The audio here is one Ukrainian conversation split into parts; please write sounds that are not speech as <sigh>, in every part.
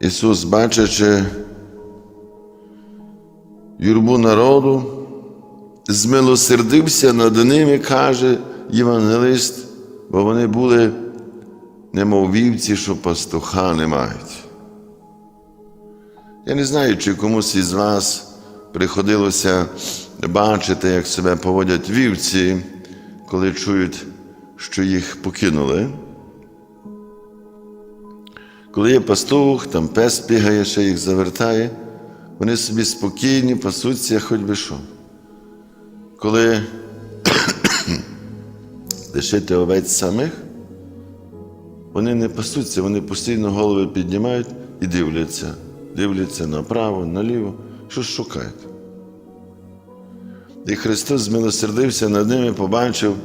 Ісус, бачачи юрбу народу, змилосердився над ними, каже євангелист, бо вони були немов вівці, що пастуха не мають. Я не знаю, чи комусь із вас приходилося бачити, як себе поводять вівці, коли чують, що їх покинули. Коли є пастух, там пес бігає, ще їх завертає, вони собі спокійні, пасуться, хоч би що. Коли <coughs> лишити овець самих, вони не пасуться, вони постійно голови піднімають і дивляться. Дивляться направо, наліво, щось шукають. І Христос змилосердився над ними, побачив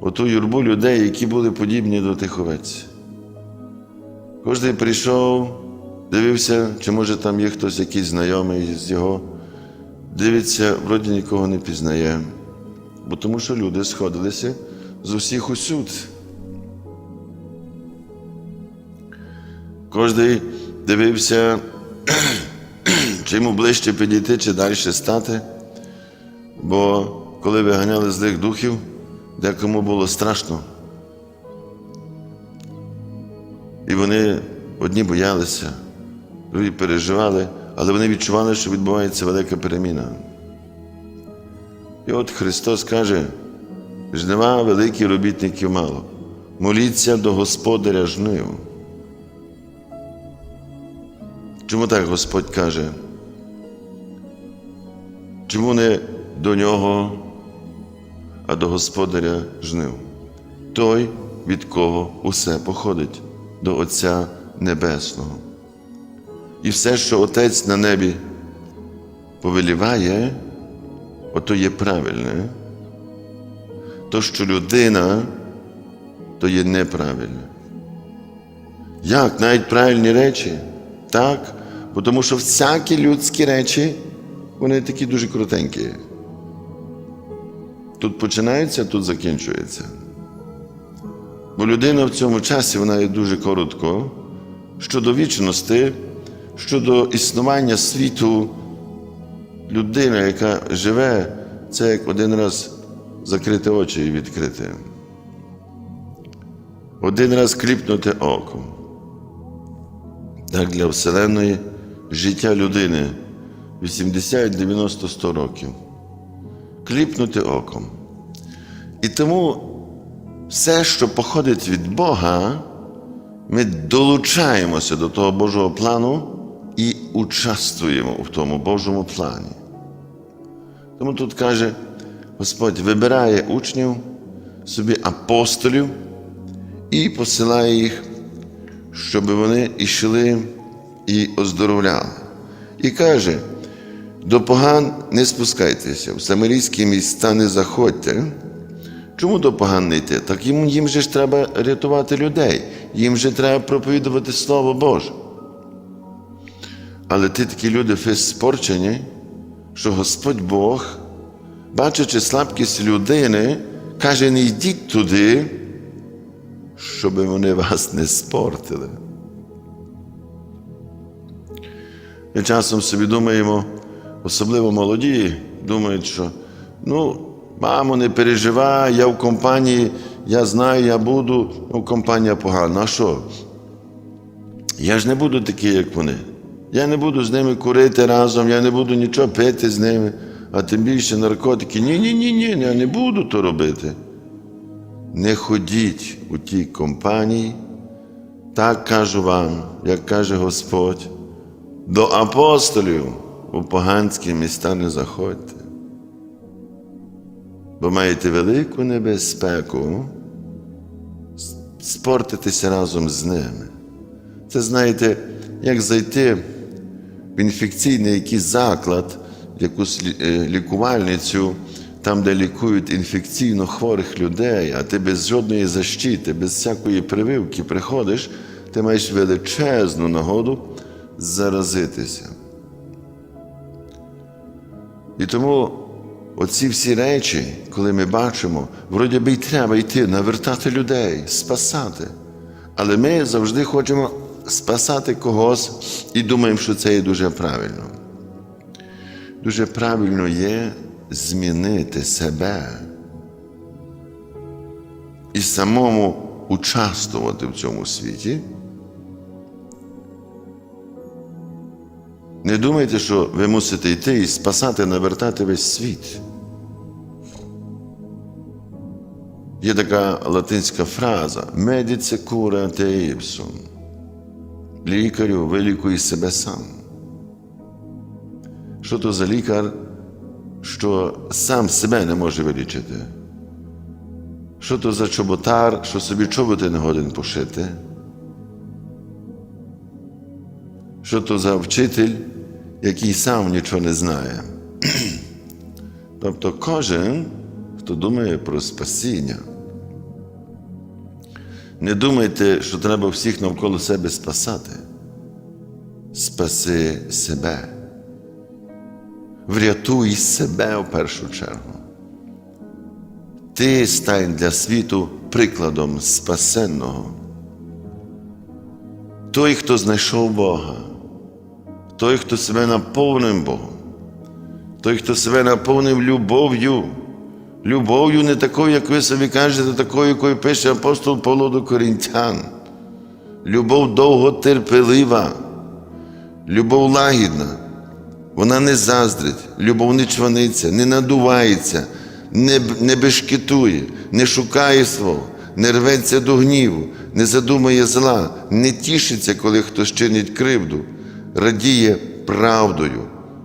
оту юрбу людей, які були подібні до тих овець. Кожен прийшов, дивився, чи може там є хтось якийсь знайомий з його. Дивиться, вроді нікого не пізнає, бо тому що люди сходилися з усіх усюд. Кожен дивився, <clears throat> чи йому ближче підійти, чи далі стати. Бо коли виганяли злих духів, декому було страшно. І вони одні боялися, другі переживали, але вони відчували, що відбувається велика переміна. І от Христос каже: жнива великі робітників мало. Моліться до Господаря жнив. Чому так Господь каже? Чому не до нього, а до Господаря жнив? Той, від кого усе походить, до Отця Небесного. І все, що Отець на небі повеліває, ото є правильне. То, що людина, то є неправильне. Як навіть правильні речі? Так, бо тому що всякі людські речі, вони такі дуже крутенькі. Тут починається, тут закінчується. Бо людина в цьому часі вона є дуже коротко щодо вічності, щодо існування світу, людина, яка живе, це як один раз закрити очі і відкрити. Один раз кліпнути оком. Так для Вселеної життя людини 80, 90, 100 років. Кліпнути оком. І тому все, що походить від Бога, ми долучаємося до того Божого плану і участвуємо в тому Божому плані. Тому тут каже, Господь вибирає учнів, собі апостолів і посилає їх, щоб вони йшли і оздоровляли. І каже, до поган не спускайтеся, в самарійські міста не заходьте. Чому до поган йти? Так їм, їм же ж треба рятувати людей, їм же треба проповідувати Слово Боже. Але ти такі люди спорчені, що Господь Бог, бачачи слабкість людини, каже, не йдіть туди, щоб вони вас не спортили. Ми часом собі думаємо, особливо молоді, думають, що ну, мамо, не переживай, я в компанії, я знаю, я буду, ну, компанія погана. А що? Я ж не буду такий, як вони. Я не буду з ними курити разом, я не буду нічого пити з ними, а тим більше наркотики. Ні, ні, ні, ні, я не буду то робити. Не ходіть у тій компанії, так кажу вам, як каже Господь, до апостолів у поганські міста не заходьте, бо маєте велику небезпеку спортитися разом з ними. Це знаєте, як зайти в інфекційний якийсь заклад, в якусь лікувальницю, там, де лікують інфекційно хворих людей, а ти без жодної защити, без всякої прививки приходиш, ти маєш величезну нагоду заразитися. І тому оці всі речі, коли ми бачимо, вроді би й треба йти, навертати людей, спасати. Але ми завжди хочемо спасати когось і думаємо, що це є дуже правильно. Дуже правильно є змінити себе і самому участвувати в цьому світі. Не думайте, що ви мусите йти і спасати, навертати весь світ. Є така латинська фраза медіце кура те іпсум. Лікарю вилікуй себе сам. Що то за лікар, що сам себе не може вилічити? Що то за чоботар, що собі чоботи не годен пошити? Що то за вчитель, який сам нічого не знає? <clears throat> Тобто кожен, хто думає про спасіння, не думайте, що треба всіх навколо себе спасати. Спаси себе. Врятуй себе в першу чергу. Ти стань для світу прикладом спасенного. Той, хто знайшов Бога, той, хто себе наповнив Богом, той, хто себе наповнив любов'ю, любов'ю не такою, як ви собі кажете, такою, якою пише апостол Павло до Корінтян. Любов довготерпелива, любов лагідна, вона не заздрить, любов не чваниться, не надувається, не, не бешкетує, не шукає свого, не рветься до гніву, не задумає зла, не тішиться, коли хтось чинить кривду, радіє правдою,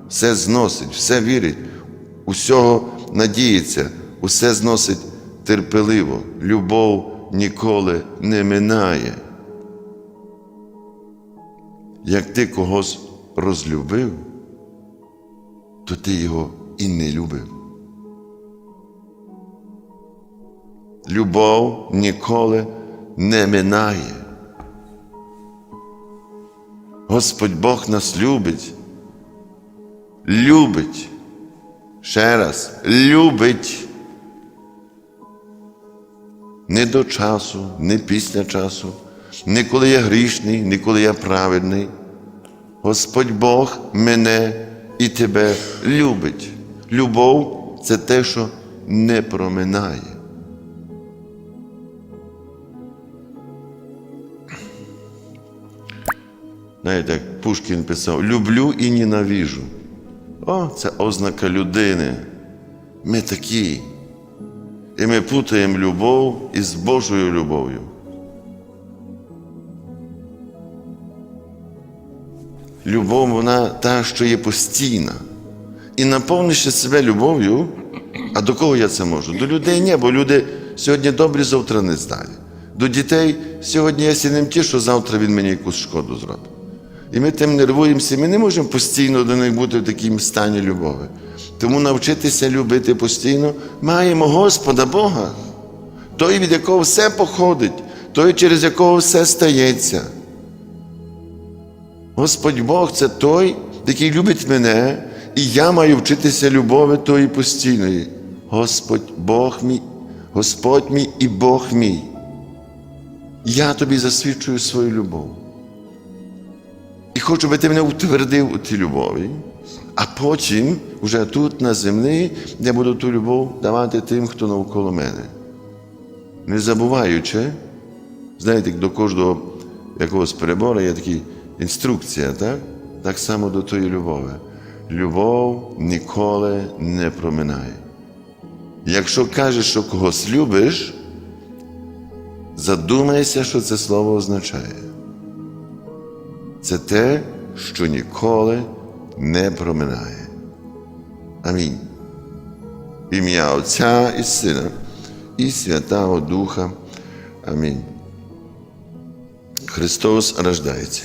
все зносить, все вірить, усього надіється, усе зносить терпеливо, любов ніколи не минає. Як ти когось розлюбив, то ти його і не любив. Любов ніколи не минає. Господь Бог нас любить. Любить. Ще раз, любить. Не до часу, не після часу, не коли я грішний, не коли я праведний. Господь Бог мене і тебе любить. Любов це те, що не проминає. Знаєте, як Пушкін писав: люблю і ненавижу. О, це ознака людини. Ми такі. І ми путаємо любов із Божою любов'ю. Любов вона та, що є постійна. І наповнивши себе любов'ю, а до кого я це можу? До людей ні, бо люди сьогодні добрі, завтра не здалі. До дітей сьогодні я сі ним тішу, завтра він мені якусь шкоду зробить. І ми тим нервуємося, ми не можемо постійно до них бути в такому стані любові. Тому навчитися любити постійно маємо Господа Бога, той, від якого все походить, той, через якого все стається. Господь Бог це той, який любить мене, і я маю вчитися любові тої постійної. Господь Бог мій, Господь мій і Бог мій. Я тобі засвідчую свою любов. Хочу, би ти мене утвердив у тій любові, а потім, вже тут, на землі, я буду ту любов давати тим, хто навколо мене. Не забуваючи, знаєте, до кожного якогось перебору є така інструкція, так? так само до тої любові. Любов ніколи не проминає. Якщо кажеш, що когось любиш, задумайся, що це слово означає. Це те, що ніколи не проминає. Амінь. Ім'я Отця і Сина і Святого Духа. Амінь. Христос рождається.